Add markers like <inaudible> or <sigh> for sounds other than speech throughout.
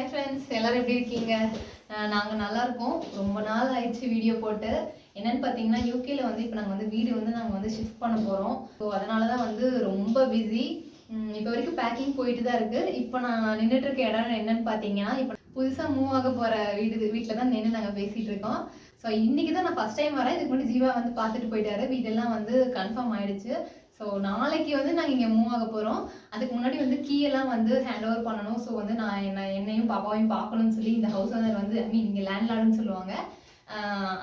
Hi friends எல்லோரும் எப்படி இருக்கீங்க? நாங்கள் நல்லாயிருக்கோம் நல்லா இருக்கோம். ரொம்ப நாள் ஆயிடுச்சு வீடியோ போட்டு. என்னன்னு பார்த்தீங்கன்னா யூகேல வந்து இப்போ நாங்கள் வந்து வீடு வந்து நாங்கள் வந்து ஷிஃப்ட் பண்ண போகிறோம் ஸோ அதனால தான் வந்து ரொம்ப பிஸி இப்போ வரைக்கும் பேக்கிங் போயிட்டு தான் இருக்குது இப்போ நான் நின்றுட்டு இருக்க இடம் என்னன்னு பார்த்தீங்கன்னா இப்போ புதுசாக மூவ் ஆக போகிற வீடு வீட்டில் தான் நின்று நாங்கள் பேசிகிட்டு இருக்கோம். ஸோ இன்றைக்கி தான் நான் ஃபஸ்ட் டைம் வரேன். இதுக்கு முன்னாடி ஜீவா வந்து பார்த்துட்டு போயிட்டாரு. வீடெல்லாம் வந்து கன்ஃபார்ம் ஆயிடுச்சு. ஸோ நாளைக்கு வந்து நாங்கள் இங்கே மூவ் ஆக போகிறோம் அதுக்கு முன்னாடி வந்து கீ எல்லாம் வந்து ஹேண்ட் ஓவர் பண்ணணும். ஸோ வந்து நான் என்ன என்னையும் பாப்பாவையும் பார்க்கணும்னு சொல்லி இந்த ஹவுஸ் ஓனர் வந்து ஐ மீன் இங்கே லேண்ட்லார்டுன்னு சொல்லுவாங்க.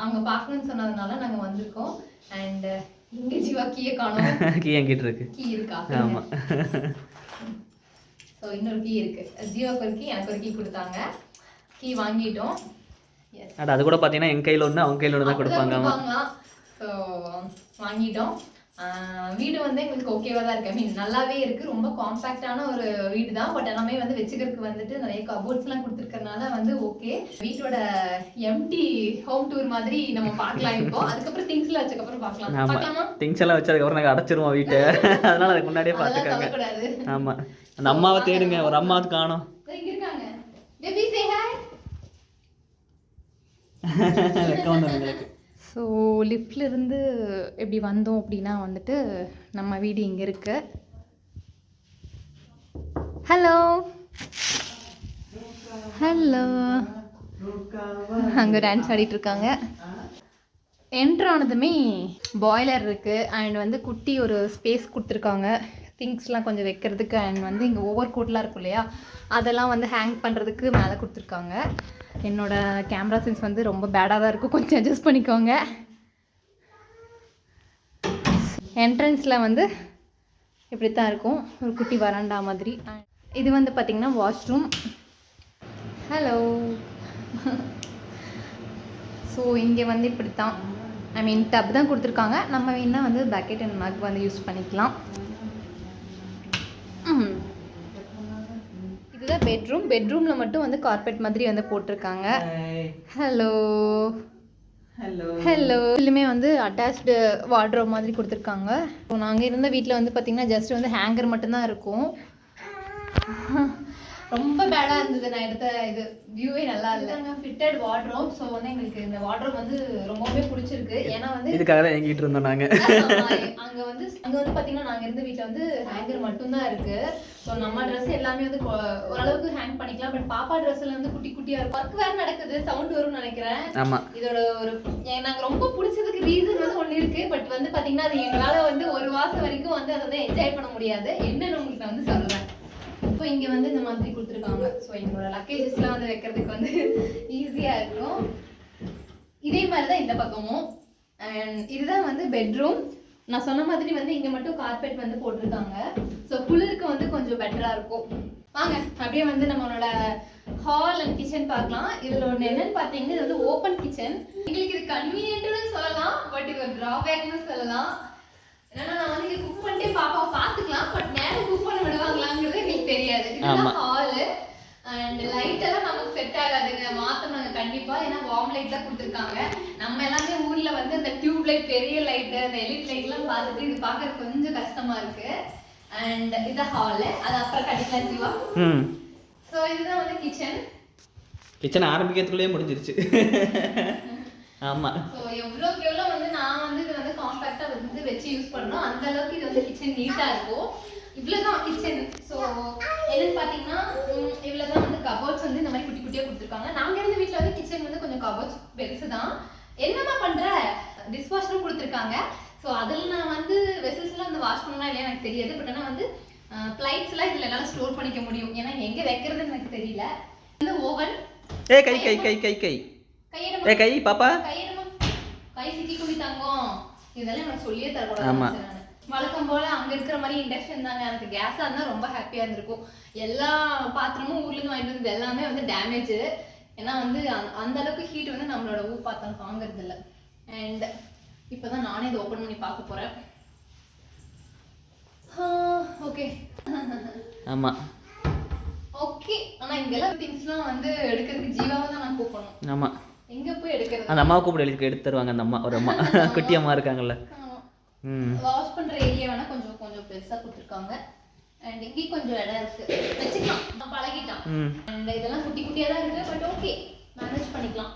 அவங்க பார்க்கணும்னு சொன்னதுனால நாங்கள் வந்திருக்கோம். அண்ட் இங்கே ஜீவா கீயை காணோம். <laughs> கீ என்கிட்ட இருக்கு. கீ இருக்கா? ஆமா. <laughs> ஸோ இன்னொரு கீ இருக்கு. ஜீவாக்கு ஒரு கீ எனக்கு ஒரு கீ கொடுத்தாங்க. கீ வாங்கிட்டோம். அது கூட பார்த்தீங்கன்னா என் கையில் ஒன்று அவங்க கையில் ஒன்று தான் கொடுப்பாங்க. ஸோ வாங்கிட்டோம். வீடு வந்து எங்களுக்கு ஓகேவா தான் இருக்கு. ஐ மீன் நல்லாவே இருக்கு. ரொம்ப காம்பாக்டான ஒரு வீடு தான். பட் எல்லாமே வந்து வச்சுக்கிறதுக்கு வந்துட்டு நிறைய கபோர்ட்ஸ் எல்லாம் கொடுத்துருக்கறனால வந்து ஓகே வீட்டோட எம்டி ஹோம் டூர் மாதிரி நம்ம பார்க்கலாம் இப்போ. அதுக்கப்புறம் திங்ஸ்ல வச்சக்கப்புறம் பார்க்கலாம். பார்க்கலாமா? திங்ஸ் எல்லாம் வச்சதுக்கப்புறம் நாங்கள் அடைச்சிருவோம் வீட்டை. <laughs> அதனால அதுக்கு முன்னாடியே பார்த்துக்காங்க. ஆமா. அந்த அம்மாவை தேடுங்க. ஒரு அம்மாவது காணோம். இருக்காங்க. வெக்கம் வந்து எங்களுக்கு ஸோ லிஃப்ட்லேருந்து எப்படி வந்தோம் அப்படின்னா வந்துட்டு நம்ம வீடு இங்கே இருக்கு. ஹலோ ஹலோ அங்கே டான்ஸ் ஆடிட்டு இருக்காங்க. என்ட்ரு ஆனதுமே பாய்லர் இருக்குது அண்ட் வந்து குட்டி ஒரு ஸ்பேஸ் கொடுத்துருக்காங்க. திங்ஸ்லாம் கொஞ்சம் வைக்கிறதுக்கு அண்ட் வந்து இங்கே ஓவர் கோட்லாம் இருக்கும் இல்லையா? அதெல்லாம் வந்து ஹேங் பண்ணுறதுக்கு மேலே கொடுத்துருக்காங்க. என்னோட கேமரா சென்ஸ் வந்து ரொம்ப பேடாக தான் இருக்கும் கொஞ்சம் அட்ஜஸ்ட் பண்ணிக்கோங்க. என்ட்ரன்ஸில் வந்து இப்படி தான் இருக்கும். ஒரு குட்டி வராண்டா மாதிரி. இது வந்து பார்த்திங்கன்னா வாஷ்ரூம் ஹலோ ஸோ இங்கே வந்து இப்படி தான் ஐ மீன் டப் தான் கொடுத்துருக்காங்க. நம்ம வேணால் வந்து பக்கெட் அண்ட் மக் வந்து யூஸ் பண்ணிக்கலாம். இதுதான் பெட்ரூம் பெட்ரூமில் மட்டும் வந்து கார்பெட் மாதிரி வந்து போட்டிருக்காங்க. ஹலோ ஹலோ ஹலோ இதுலையுமே வந்து அட்டாச்டு வார்ட்ரோப் மாதிரி கொடுத்துருக்காங்க. இப்போ நாங்கள் இருந்த வீட்டில் வந்து பார்த்திங்கன்னா ஜஸ்ட் வந்து ஹேங்கர் மட்டும்தான் இருக்கும். ரொம்ப பேடாக இருந்தது. நான் எடுத்த இது வியூவே நல்லா இல்லை. ஃபிட்டட் வார்ட்ரோப் ஸோ வந்து எங்களுக்கு இந்த வார்ட்ரோப் வந்து ரொம்பவே பிடிச்சிருக்கு. ஏன்னா வந்து இதுக்காக தான் எங்கிட்டு இருந்தோம் நாங்கள் அங்க வந்து அங்க வந்து பாத்தீங்கன்னா நாங்க இருந்த வீட்ல வந்து ஹேங்கர் மட்டும்தான் இருக்கு. ஸோ நம்ம ட்ரெஸ் எல்லாமே வந்து ஓரளவுக்கு ஹேங் பண்ணிக்கலாம். பட் பாப்பா ட்ரெஸ்ல வந்து குட்டி குட்டியா இருக்கும். ஒர்க் வேற நடக்குது. சவுண்ட் வரும்னு நினைக்கிறேன். ஆமா. இதோட ஒரு எ- நாங்க ரொம்ப பிடிச்சதுக்கு ரீசன் வந்து ஒண்ணு இருக்கு. பட் வந்து பாத்தீங்கன்னா அது எங்களால வந்து ஒரு மாசம் வரைக்கும் வந்து அதை வந்து என்ஜாய் பண்ண முடியாது. என்னன்னு உங்களுக்கு நான் வந்து சொல்றேன். இங்க வந்து இந்த மாதிரி கொடுத்துருக்காங்க. ஸோ எங்களோட லக்கேஜஸ்லாம் வந்து வைக்கிறதுக்கு வந்து ஈஸியாக இருக்கும். இதே மாதிரி தான் இந்த பக்கமும். அண்ட் இதுதான் வந்து பெட்ரூம் நான் சொன்ன மாதிரி வந்து இங்கே மட்டும் கார்பெட் வந்து போட்டிருக்காங்க. ஸோ குளிருக்கு வந்து கொஞ்சம் பெட்டரா இருக்கும். வாங்க அப்படியே வந்து நம்மளோட ஹால் அண்ட் கிச்சன் பார்க்கலாம். இதில் ஒன்று என்னன்னு பார்த்தீங்கன்னா இது வந்து ஓப்பன் கிச்சன் எங்களுக்கு இது கன்வீனியன்ட்னு சொல்லலாம் பட் இது ஒரு ட்ராபேக்னு சொல்லலாம். ஏன்னா நான் வந்து இங்க குக் பண்ணிட்டே பாப்பாவை பார்த்துக்கலாம் பட் மேலே குக் பண்ண விடுவாங்களாங்கிறது எங்களுக்கு தெரியாது. இதுதான் ஹாலு அண்ட் லைட் எல்லாம் நமக்கு செட் ஆகாதுங்க மாத்தணும் கண்டிப்பா ஏன்னா வார்ம் லைட் தான் கொடுத்துருக்காங்க. நம்ம எல்லாமே ஊர்ல வந்து இந்த டியூப் லைட் பெரிய லைட் அந்த எலிட் லைட் எல்லாம் பார்த்துட்டு இது பார்க்க கொஞ்சம் கஷ்டமா இருக்கு. அண்ட் இது ஹாலு அது அப்புறம் கட்டிக்கலாம் ஜீவா ஸோ இதுதான் வந்து கிச்சன் கிச்சன் ஆரம்பிக்கிறதுக்குள்ளேயே முடிஞ்சிருச்சு. ஆமா. எவ்வளோ வந்து நான் வந்து இது வந்து காம்பேக்டாக வந்து வச்சு யூஸ் பண்ணணும் அந்த அளவுக்கு இது வந்து கிச்சன் நீட்டாக இருக்கும். இவ்வளோதான் கிச்சன் ஸோ என்னன்னு பார்த்தீங்கன்னா ம், இவ்வளவுதான் வந்து கபோர்ட்ஸ் வந்து இந்த மாதிரி குட்டி குட்டியாக கொடுத்துருக்காங்க. நாங்கள் இருந்த வீட்டில் வந்து கிச்சன் வந்து கொஞ்சம் கபோர்ட்ஸ் பெருசு தான் என்னம்மா பண்ணுற டிஷ்வாஷரும் கொடுத்துருக்காங்க. ஸோ அதில் நான் வந்து வெசல்ஸ்லாம் வந்து வாஷ் பண்ணலாம் இல்லையா எனக்கு தெரியாது. பட் ஆனால் வந்து பிளைட்ஸ்லாம் இதில் என்னால் ஸ்டோர் பண்ணிக்க முடியும். ஏன்னா எங்கே வைக்கிறதுன்னு எனக்கு தெரியல. வந்து ஓவன் ஏ கை கை கை கை கை. ஏ கை பாப்பா. கை சிக்கி குடி தங்கம். இதெல்லாம் எனக்கு சொல்லியே தரக்கூடாது ஆமா. வழக்கம் போல அங்க இருக்கிற மாதிரி இண்டக்ஷன் தாங்க. எனக்கு கேஸா இருந்தா ரொம்ப ஹாப்பியா இருந்திருக்கும். எல்லா பாத்திரமும் ஊர்ல இருந்து வாங்கிட்டு வந்தது எல்லாமே வந்து டேமேஜ் ஏன்னா வந்து அந்த- அளவுக்கு ஹீட் வந்து நம்மளோட ஊர் பாத்திரம் தாங்குறது இல்ல. அண்ட் இப்பதான் நானே இதை ஓபன் பண்ணி பார்க்க போறேன். ஓகே ஆமா. ஓகே ஆனா இங்கெல்லாம் திங்ஸ்லாம் வந்து எடுக்கிறதுக்கு ஜீவாவை தான் நான் கூப்பிடணும். ஆமா. எங்க போய் எடுக்கிறது? அந்த அம்மாவை கூப்பிட எழுதி எடுத்து தருவாங்க அந்த அம்மா ஒரு அம்மா. <laughs> குட்டி அம்மா இருக்காங்கல்ல. வாஷ் பண்ற ஏரியா வேணா கொஞ்சம் கொஞ்சம் பெருசா கொடுத்துருக்காங்க. அண்ட் இங்கேயும் கொஞ்சம் இடம் இருக்கு. வச்சுக்கலாம். நான் பழகிட்டான். அண்ட் இதெல்லாம் குட்டி குட்டியாக தான் இருக்கு பட் ஓகே மேனேஜ் பண்ணிக்கலாம்.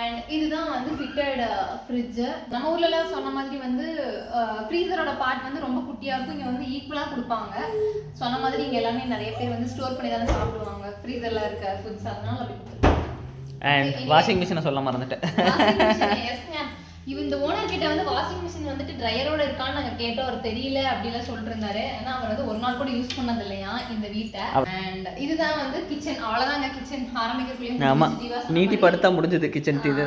அண்ட் இதுதான் வந்து ஃபிட்டட் ஃப்ரிட்ஜு நம்ம ஊர்லலாம் சொன்ன மாதிரி வந்து ஃப்ரீசரோட பார்ட் வந்து ரொம்ப குட்டியாக இருக்கும். இங்கே வந்து ஈக்குவலாக கொடுப்பாங்க. சொன்ன மாதிரி இங்கே எல்லாமே நிறைய பேர் வந்து ஸ்டோர் பண்ணி தானே சாப்பிடுவாங்க. ஃப்ரீசரில் இருக்க ஃபுட்ஸ் அதனால அப்படி. அண்ட் வாஷிங் மிஷினை சொல்ல மறந்துட்டேன். இந்த ஓனர் கிட்ட வந்து வாஷிங் மிஷின் வந்துட்டு ட்ரையரோட இருக்கான்னு நாங்க கேட்டோம். அவர் தெரியல அப்படிலாம் சொல்லிட்டு இருந்தாரு ஏன்னா அவர் வந்து ஒரு நாள் கூட யூஸ் பண்ணது இல்லையா இந்த வீட்டை? அண்ட் இதுதான் வந்து கிச்சன் அவ்வளவுதாங்க கிச்சன் ஆரம்பிக்கக்கூடிய ஆமாம் நீட்டி படுத்தா முடிஞ்சது கிச்சன் இது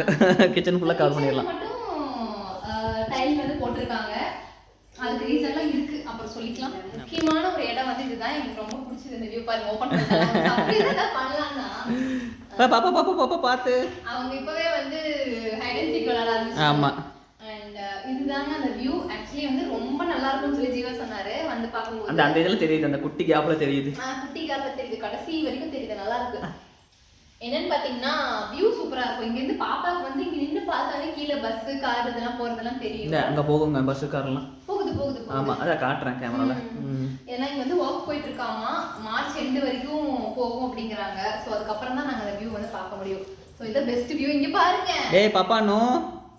கிச்சன் ஃபுல்லாக கவர் பண்ணிடலாம். மட்டும் டைல் வந்து போட்டிருக்காங்க. அதுக்கு ரீசன்லாம் இருக்கு. அப்புறம் சொல்லிக்கலாம். முக்கியமான ஒரு இடம் வந்து இதுதான். எனக்கு ரொம்ப பிடிச்சது இந்த வியூ பாருங்க. ஓபன் பண்ணலாம் பண்ணலாம் பா பாப்பா பாப்பா பாப்பா பார்த்து அவங்க இப்பவே வந்து ஹைட் அண்ட் சீக் விளையாட ஆரம்பிச்சாங்க ஆமாம் அண்ட் இதுதாங்க அந்த வியூ ஆக்சுவலி வந்து ரொம்ப நல்லா இருக்கும்னு சொல்லி ஜீவா சொன்னாரு. வந்து பார்க்கும்போது. அந்த அந்த இதில் தெரியுது. அந்த குட்டி கேப்பில் தெரியுது. குட்டி கார்ல தெரியுது. கடைசி வரைக்கும் தெரியுது. நல்லா இருக்கு. என்னன்னு பாத்தீங்கன்னா வியூ சூப்பரா இருக்கும். இங்க இருந்து பாப்பாக்கு வந்து இங்க நின்னு பார்த்தாலே கீழே பஸ் கார் இதெல்லாம் போறதெல்லாம் இல்லை தெரியும் அங்கே போகுங்க பஸ்ஸு கார்லாம் போகுது போகுது. ஆமாம் அதான் காட்டுறேன் கேமராவில் ம். ஏன்னா இங்க வந்து ஒர்க் போயிட்டு இருக்காமா. மார்ச் எண்டு வரைக்கும் போகும் அப்படிங்கிறாங்க. சோ அதுக்கப்புறம் தான் நாங்க அந்த வியூ வந்து பார்க்க முடியும். சோ இதான் பெஸ்ட் வியூ இங்க பாருங்க. டேய் பாப்பா நோ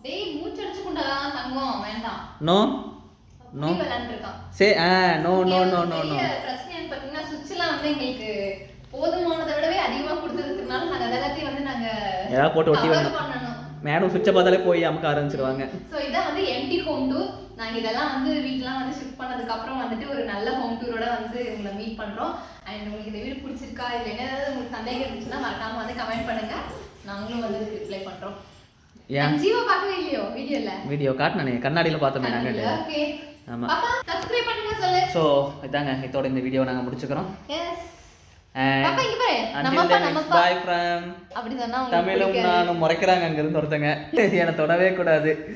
டேய் மூச்சடிச்சு கொண்டா தங்கம். வேண்டாம். நோ நோ விளையாண்டுருக்கான். சே ஆ no no no no no பிரச்சனை என்னன்னு பாத்தீங்கன்னா சுவிட்ச்லாம் வந்து எங்களுக்கு போதுமானதை விடவே அதிகமா கொடுத்ததுக்குனால நாங்க அதை எல்லாத்தையும் வந்து நாங்க ஏதாவது போட்டு ஒட்டி வரணும். பண்ணணும் மேடம் சுவிட்சை பார்த்தாலே போய் அமுக்க ஆரம்பிச்சிருவாங்க. சோ இதான் வந்து எம்டி ஹோம் டூர் நாங்க இதெல்லாம் வந்து வீட்லாம் வந்து ஷிஃப்ட் பண்ணதுக்கு அப்புறம் வந்துட்டு ஒரு நல்ல ஹோம் டூரோட வந்து உங்களை மீட் பண்றோம். அண்ட் உங்களுக்கு இந்த வீடு பிடிச்சிருக்கா இல்ல என்னதாவது உங்களுக்கு சந்தேகம் இருந்துச்சுன்னா மறக்காம வந்து கமெண்ட் பண்ணுங்க. நாங்களும் வந்து ரிப்ளை And ஜீவா பார்க்கவே இல்லையோ வீடியோல? வீடியோ காட்டினே கண்ணாடியில் பார்த்தோமே நாங்கள் ஓகே ஆமாம் சப்ஸ்கிரைப் பண்ணுங்க சொல்லு. ஸோ இதாங்க இதோட இந்த வீடியோ நாங்கள் முடிச்சுக்கிறோம். எஸ் தமிழும். நானும் முறைக்கிறாங்க அங்கிருந்து ஒருத்தங்க. என்னை தொடவே கூடாது.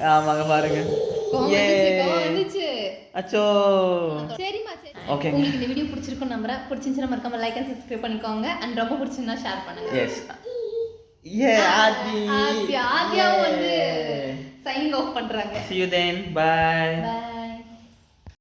ஆமாங்க பாருங்க. அச்சோ. சரிம்மா, சரி. Okay. உங்களுக்கு இந்த வீடியோ பிடிச்சிருக்கும் நம்புறேன். பிடிச்சிருந்துச்சுன்னா மறக்காம லைக் அண்ட் சப்ஸ்கிரைப் பண்ணிக்கோங்க. அண்ட் ரொம்ப பிடிச்சிருந்தா ஷேர் பண்ணுங்க. எஸ் ஏ ஆதி. ஆதி- ஆதியாவும் வந்து சைனிங் ஆஃப் பண்றாங்க. See you then. Bye. Bye.